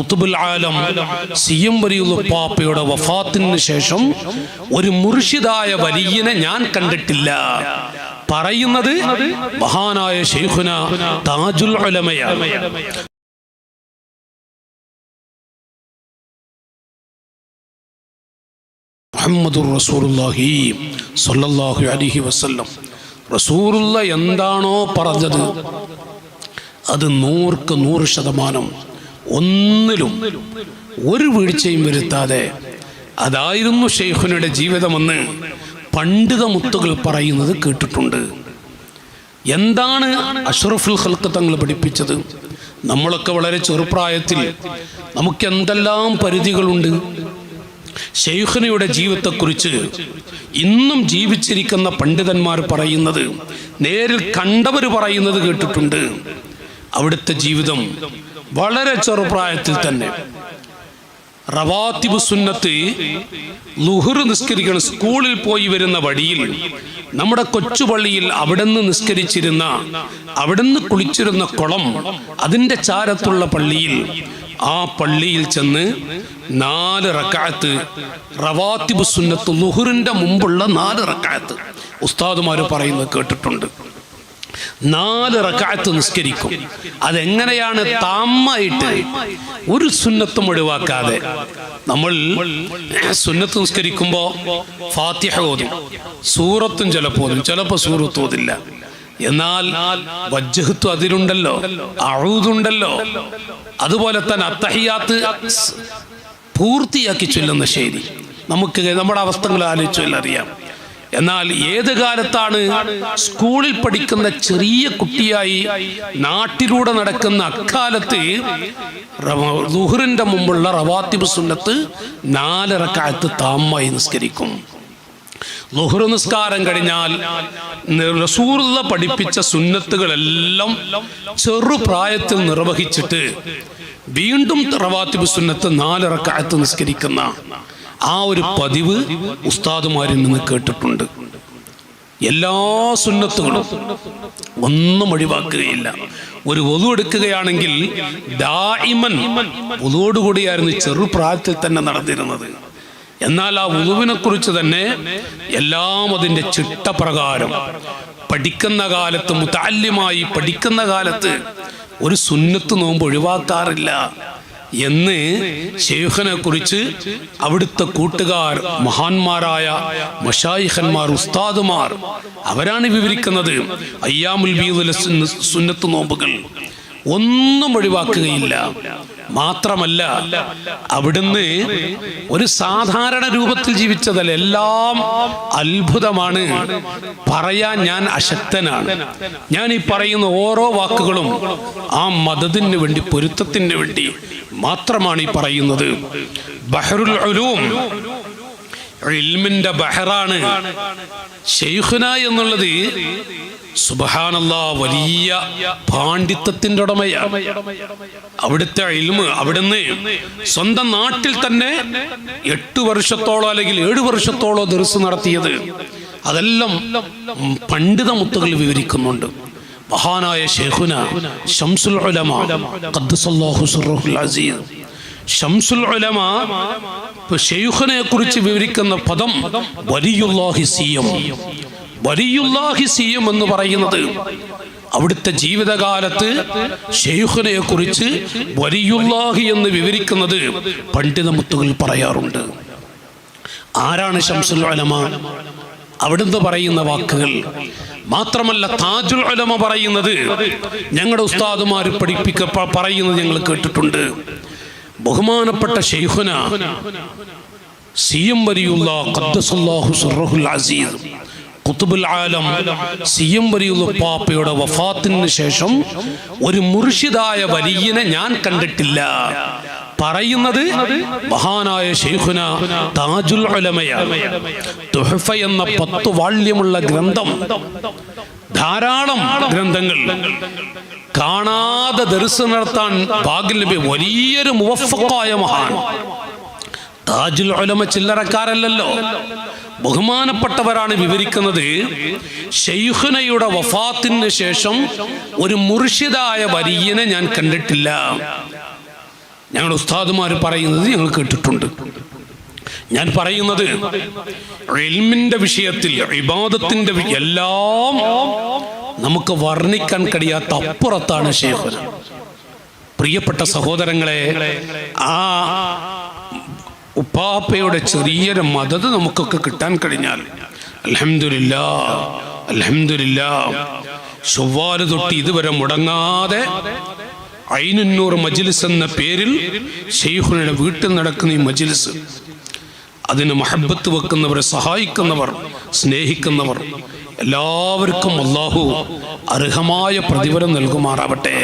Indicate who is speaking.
Speaker 1: കുത്തുബുൽ ആലം C M വഫാത്തിന് ശേഷം ഒരു മുർഷിദായ വലിയനെ ഞാൻ കണ്ടിട്ടില്ല. പറയുന്നത് മഹാനായ ഷെയ്ഖുന താജുൽ അലൈഹി വസല്ലം. എന്താണോ പറഞ്ഞത്? അത് നൂർക്ക് നൂറ് ശതമാനം ഒന്നിലും ഒരു വീഴ്ചയും വരുത്താതെ അതായിരുന്നു ഷെയ്ഖുനയുടെ ജീവിതമെന്ന് പണ്ഡിത മുത്തുകൾ പറയുന്നത് കേട്ടിട്ടുണ്ട്. എന്താണ് അഷ്റഫുൽ ഹൽക്ക് തങ്ങൾ പഠിപ്പിച്ചത്? നമ്മളൊക്കെ വളരെ ചെറുപ്രായത്തിൽ നമുക്ക് എന്തെല്ലാം പരിധികളുണ്ട്? ഷെയ്ഖുനയുടെ ജീവിതത്തെക്കുറിച്ച് ഇന്നും ജീവിച്ചിരിക്കുന്ന പണ്ഡിതന്മാർ പറയുന്നത് നേരിൽ കണ്ടവർ പറയുന്നത് കേട്ടിട്ടുണ്ട്. അവിടുത്തെ ജീവിതം വളരെ ചെറുപ്രായത്തിൽ തന്നെ. റവാത്തിബ് സുന്നത്ത് ലുഹുർ നിസ്കരിക്കണം സ്കൂളിൽ പോയി വരുന്ന വഴിയിൽ നമ്മുടെ കൊച്ചുപള്ളിയിൽ അവിടുന്ന് നിസ്കരിച്ചിരുന്ന അവിടുന്ന് കുളിച്ചിരുന്ന കുളം അതിന്റെ ചാരത്തുള്ള പള്ളിയിൽ ആ പള്ളിയിൽ ചെന്ന് നാല് റക്കാത്ത് റവാത്തിബ് സുന്നത്ത് ലുഹുറിന്റെ മുമ്പുള്ള നാല് റക്കാത്ത്. ഉസ്താദുമാർ പറയുന്നത് കേട്ടിട്ടുണ്ട്. നാല് റക്കാത്ത് നിസ്കരിക്കും. അതെങ്ങനെയാണ് താമായിട്ട് ഒരു സുന്നത്തും ഒഴിവാക്കാതെ നമ്മൾ സുന്നത്ത് നിസ്കരിക്കുമ്പോൾ ഫാത്തിഹ ഓതും. സൂറത്തും ചിലപ്പോൾ ഓതും. ചിലപ്പോൾ സൂറത്ത് ഓതില്ല. എന്നാൽ വജ്ജഹത്ത് അതിലുണ്ടല്ലോ അഴുതുണ്ടല്ലോ അതുപോലെ തന്നെ അത്തഹിയാത്ത് പൂർത്തിയാക്കി ചൊല്ലുന്ന ശൈലി. നമുക്ക് നമ്മുടെ അവസ്ഥകൾ ആലോചിച്ചാൽ അറിയാം. എന്നാൽ ഏത് കാലത്താണ് സ്കൂളിൽ പഠിക്കുന്ന ചെറിയ കുട്ടിയായി നാട്ടിലൂടെ നടക്കുന്ന അക്കാലത്ത് ദുഹറിന്റെ മുമ്പുള്ള റവാത്തിബ് സുന്നത്ത് നാലിറക്കാലത്ത് താമായി നിസ്കരിക്കും. ലുഹുർ നിസ്കാരം കഴിഞ്ഞാൽ റസൂറുള്ള പഠിപ്പിച്ച സുന്നത്തുകളെല്ലാം ചെറുപ്രായത്തിൽ നിർവഹിച്ചിട്ട് വീണ്ടും റവാത്തിബ് സുന്നത്ത് നാലിറക്കാലത്ത് നിസ്കരിക്കുന്ന ആ ഒരു പതിവ് ഉസ്താദുമാരിൽ നിന്ന് കേട്ടിട്ടുണ്ട്. എല്ലാ സുന്നത്തുകളും ഒന്നും ഒഴിവാക്കുകയില്ല. ഒരു വധു എടുക്കുകയാണെങ്കിൽ ദായിമൻ വധുവോടുകൂടിയായിരുന്നു ചെറുപ്രായത്തിൽ തന്നെ നടന്നിരുന്നത്. എന്നാൽ ആ വധുവിനെ കുറിച്ച് തന്നെ എല്ലാം അതിന്റെ ചിട്ടപ്രകാരം പഠിക്കുന്ന കാലത്ത് മുതാല്യമായി പഠിക്കുന്ന കാലത്ത് ഒരു സുന്നത്ത് നോമ്പ് ഒഴിവാക്കാറില്ല. എന്ന് ഷെയ്ഖിനെ കുറിച്ച് അവിടുത്തെ കൂട്ടുകാർ മഹാന്മാരായ മഷായിഖന്മാർ ഉസ്താദുമാർ അവരാണ് വിവരിക്കുന്നത്. അയ്യാമുൽ ബീദുൽ സുന്നത്ത് നോമ്പുകൾ ഒന്നും ഒഴിവാക്കുകയില്ല. മാത്രമല്ല അവിടുന്ന് ഒരു സാധാരണ രൂപത്തിൽ ജീവിച്ചതല്ല എല്ലാം അത്ഭുതമാണ്. പറയാൻ ഞാൻ അശക്തനാണ്. ഞാൻ ഈ പറയുന്ന ഓരോ വാക്കുകളും ആ മതത്തിന് വേണ്ടി പൊരുത്തത്തിന് വേണ്ടി മാത്രമാണ് ഈ പറയുന്നത്. ബഹറുൽ ഉലൂം ഇൽമിന്റെ ബഹറാണ്. എന്നുള്ളത് വലിയ പാണ്ഡിത്യത്തിന്റെ ഉടമയാണ് അവിടുത്തെ ഇൽമ് അവിടുന്ന് സ്വന്തം നാട്ടിൽ തന്നെ എട്ട് വർഷത്തോളം അല്ലെങ്കിൽ ഏഴ് വർഷത്തോളം ദിവസം നടത്തിയത്. അതെല്ലാം പണ്ഡിത മുത്തുകൾ വിവരിക്കുന്നുണ്ട്. മഹാനായ ഷെഹുന ഷംസുൽ ഷംസുൽ കുറിച്ച് വിവരിക്കുന്ന പദം വലിയുല്ലാഹി സിയം. വലിയുല്ലാഹി സിയും എന്ന് പറയുന്നത്. അവിടുത്തെ ജീവിതകാലത്ത് ഷെയ്ഖിനെ കുറിച്ച് വലിയുല്ലാഹി എന്ന് വിവരിക്കുന്നത് പണ്ഡിത മുത്തുകൾ പറയാറുണ്ട്. ആരാണ് ഷംസുൽ അലമ അവിടുന്ന് പറയുന്ന വാക്കുകൾ മാത്രമല്ല താജുൽ അലമ പറയുന്നത്. ഞങ്ങളുടെ ഉസ്താദുമാർ പഠിപ്പിക്ക പറയുന്നത് ഞങ്ങൾ കേട്ടിട്ടുണ്ട്. ബഹുമാനപ്പെട്ട ഷെയ്ഖുന സിയം വലിയുള്ള ഖുതുബുൽ ആലം സി എം വലിയുള്ള പാപ്പയുടെ വഫാത്തിന് ശേഷം ഒരു മുർഷിദായ വലിയനെ ഞാൻ കണ്ടിട്ടില്ല. പറയുന്നത് മഹാനായ ഷെയ്ഖുന താജുൽ തുഹഫ എന്ന പത്ത് വാള്യമുള്ള ഗ്രന്ഥം. ധാരാളം ഗ്രന്ഥങ്ങൾ. കാണാതെ ദർശനം നടത്താൻ ഭാഗ്യം ലഭ്യ വലിയൊരു മുവഫക്കായ മഹാൻ. താജുൽ ഉലമ ചില്ലറക്കാരല്ലല്ലോ. ബഹുമാനപ്പെട്ടവരാണ് വിവരിക്കുന്നത് ഷെയ്ഖുനയുടെ വഫാത്തിന് ശേഷം ഒരു മുർഷിദായ വരിയനെ ഞാൻ കണ്ടിട്ടില്ല. ഞങ്ങളുടെ ഉസ്താദുമാർ പറയുന്നത് ഞങ്ങൾ കേട്ടിട്ടുണ്ട്. ഞാൻ പറയുന്നത് ഇൽമിന്റെ വിഷയത്തിൽ ഇബാദത്തിന്റെ എല്ലാം നമുക്ക് വർണിക്കാൻ കഴിയാത്ത അപ്പുറത്താണ് ഷെയ്ഹുന പ്രിയപ്പെട്ട സഹോദരങ്ങളെ ആ ഉപ്പാപ്പയുടെ ചെറിയൊരു മദത് നമുക്കൊക്കെ കിട്ടാൻ കഴിഞ്ഞാൽ അലഹമില്ല അലഹമില്ല ചൊവ്വാൽ തൊട്ട് ഇതുവരെ മുടങ്ങാതെ ഐനുന്നൂർ മജിലിസ് എന്ന പേരിൽ ഷെയ്ഖുനയുടെ വീട്ടിൽ നടക്കുന്ന ഈ മജിലിസ് അതിന് മഹബത്ത് വെക്കുന്നവരെ സഹായിക്കുന്നവർ സ്നേഹിക്കുന്നവർ എല്ലാവർക്കും അള്ളാഹു അർഹമായ പ്രതിഫലം നൽകുമാറാവട്ടെ.